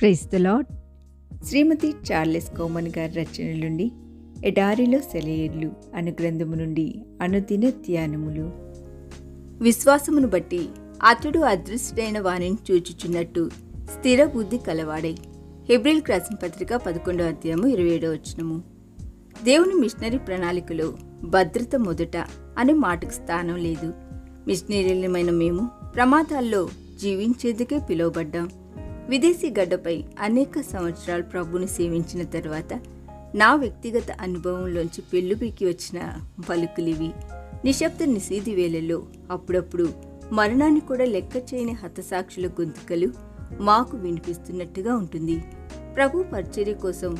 Prize the lad Shrimati Charles Coman గారి రచన నుండి ఎడారిలో సెలయేర్లు అను గ్రంథము నుండి అనుదిన ధ్యానములు. విశ్వాసమును బట్టి అతడు అదృష్టైన వారిని చూచుచున్నట్టు స్థిర బుద్ధి కలవాడై హెబ్రిల్ క్రాసిన పత్రిక పదకొండో అధ్యాయము ఇరవై ఏడో వచనము. దేవుని మిషనరీ ప్రణాళికలో భద్రత మొదట అనే మాటకు స్థానం లేదు. మిషనరీలమైన మేము ప్రమాదాల్లో జీవించేందుకే పిలువబడ్డాం. విదేశీ గడ్డపై అనేక సంవత్సరాలు ప్రభుని సేవించిన తర్వాత నా వ్యక్తిగత అనుభవంలోంచి పెళ్ళుబికి వచ్చిన పలుకులివి నిశ్శబ్ద నిశీది వేళల్లో అప్పుడప్పుడు మరణాన్ని కూడా లెక్క చేయని హతసాక్షుల గొంతుకలు మాకు వినిపిస్తున్నట్టుగా ఉంటుంది. ప్రభు పరిచర్య కోసం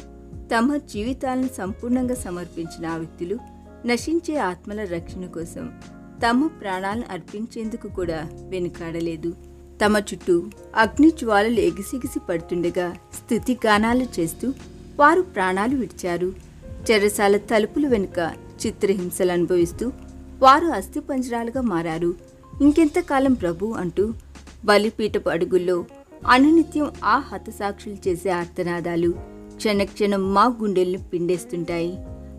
తమ జీవితాలను సంపూర్ణంగా సమర్పించిన ఆ వ్యక్తులు నశించే ఆత్మల రక్షణ కోసం తమ ప్రాణాలను అర్పించేందుకు కూడా వెనుకాడలేదు. తమ చుట్టూ అగ్ని జ్వాలలు ఎగిసిగిసి పడుతుండగా స్థుతి గానాలు చేస్తూ వారు ప్రాణాలు విడిచారు. చెరసాల తలుపుల వెనుక చిత్రహింసలు అనుభవిస్తూ వారు అస్థిపంజరాలుగా మారారు. ఇంకెంతకాలం ప్రభు అంటూ బలిపీఠపు అడుగుల్లో అనునిత్యం ఆ హతసాక్షులు చేసే ఆర్తనాదాలు క్షణక్షణం మా గుండెల్ని పిండేస్తుంటాయి.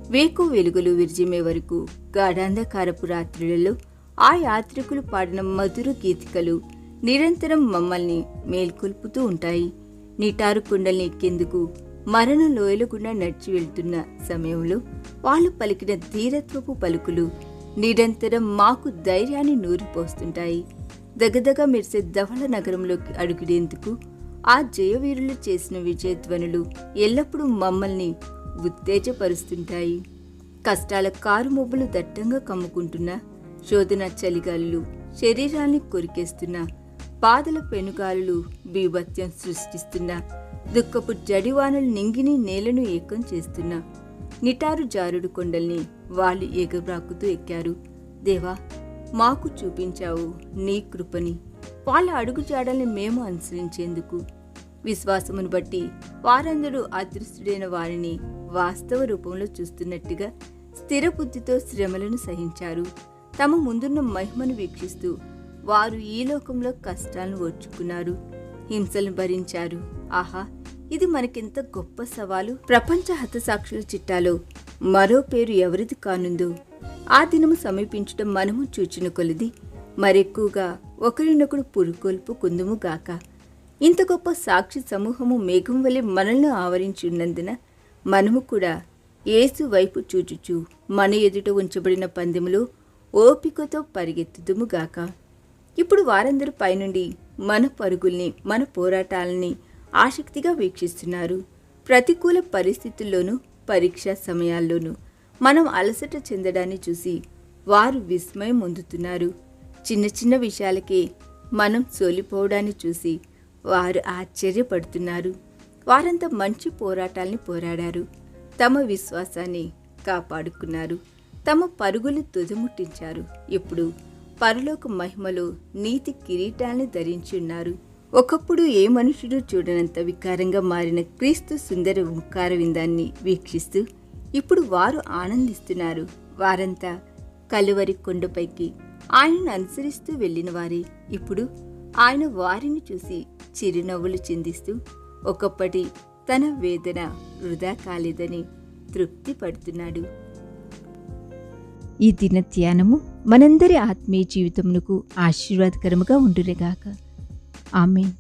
వేకు వెలుగులు విరిజిమే వరకు గాఢాంధకారపు రాత్రులలో ఆ యాత్రికులు పాడిన మధుర గీతికలు నిరంతరం మమ్మల్ని మేల్కొల్పుతూ ఉంటాయి. నిటారు కుండల్ని ఎక్కేందుకు మరణ లోయల గుండా నడిచి వెళ్తున్న సమయంలో వాళ్ళు పలికిన ధీరత్వపు పలుకులు నిరంతరం మాకు ధైర్యాన్ని నూరిపోస్తుంటాయి. దగదగ మెరిసే ధవళ నగరంలోకి అడుగుడేందుకు ఆ జయవీరులు చేసిన విజయధ్వనులు ఎల్లప్పుడూ మమ్మల్ని ఉత్తేజపరుస్తుంటాయి. కష్టాల కారుమొబ్బులు దట్టంగా కమ్ముకుంటున్న శోధన చలిగాలులు శరీరాన్ని కొరికేస్తున్న బాధల పెనుగాలులు బీభత్యం సృష్టిస్తున్న దుఃఖపు జడివానలు నింగిని నేలను ఏకం చేస్తున్న నిటారు జారుడు కొండల్ని వాళ్ళు ఎగబ్రాకుతూ ఎక్కారు. దేవా మాకు చూపించావు నీ కృపని. వాళ్ళ అడుగుజాడల్ని మేము అనుసరించేందుకు. విశ్వాసమును బట్టి వారందరూ అదృష్టుడైన వారిని వాస్తవ రూపంలో చూస్తున్నట్టుగా స్థిరబుద్ధితో శ్రమలను సహించారు. తమ ముందున్న మహిమను వీక్షిస్తూ వారు ఈ లోకంలో కష్టాలను ఓర్చుకున్నారు. హింసలు భరించారు. ఆహా ఇది మనకెంత గొప్ప సవాలు. ప్రపంచ హతసాక్షుల చిట్టాలో మరో పేరు ఎవరిది కానుందో? ఆ దినము సమీపించడం మనము చూచిన కొలిది మరెక్కువగా ఒకరినొకడు పురుకొల్పు కుందుము గాక. ఇంత గొప్ప సాక్షి సమూహము మేఘం వలె మనల్ని ఆవరించి ఉన్నందున మనము కూడా ఏసు వైపు చూచుచూ మన ఎదుట ఉంచబడిన పందెములో ఓపికతో పరిగెత్తుదుము గాక. ఇప్పుడు వారందరూ పైనుండి మన పరుగుల్ని మన పోరాటాలని ఆసక్తిగా వీక్షిస్తున్నారు. ప్రతికూల పరిస్థితుల్లోనూ పరీక్షా సమయాల్లోనూ మనం అలసట చెందడాన్ని చూసి వారు విస్మయం పొందుతున్నారు. చిన్న చిన్న విషయాలకే మనం సోలిపోవడాన్ని చూసి వారు ఆశ్చర్యపడుతున్నారు. వారంతా మంచి పోరాటాల్ని పోరాడారు. తమ విశ్వాసాన్ని కాపాడుకున్నారు. తమ పరుగులు తుదముట్టించారు. ఇప్పుడు పరలోక మహిమలో నీతి కిరీటాన్ని ధరించి ఉన్నారు. ఒకప్పుడు ఏ మనుషుడు చూడనంత వికారంగా మారిన క్రీస్తు సుందర ముఖార విందాన్ని వీక్షిస్తూ ఇప్పుడు వారు ఆనందిస్తున్నారు. వారంతా కలువరి కొండపైకి ఆయనను అనుసరిస్తూ వెళ్ళిన వారే. ఇప్పుడు ఆయన వారిని చూసి చిరునవ్వులు చిందిస్తూ ఒకప్పటి తన వేదన వృధా కాలేదని తృప్తి పడుతున్నాడు ఈ దిన ధ్యానము మనందరి ఆత్మీయ జీవితమునకు ఆశీర్వాదకరముగా ఉండునుగాక. ఆమెన్.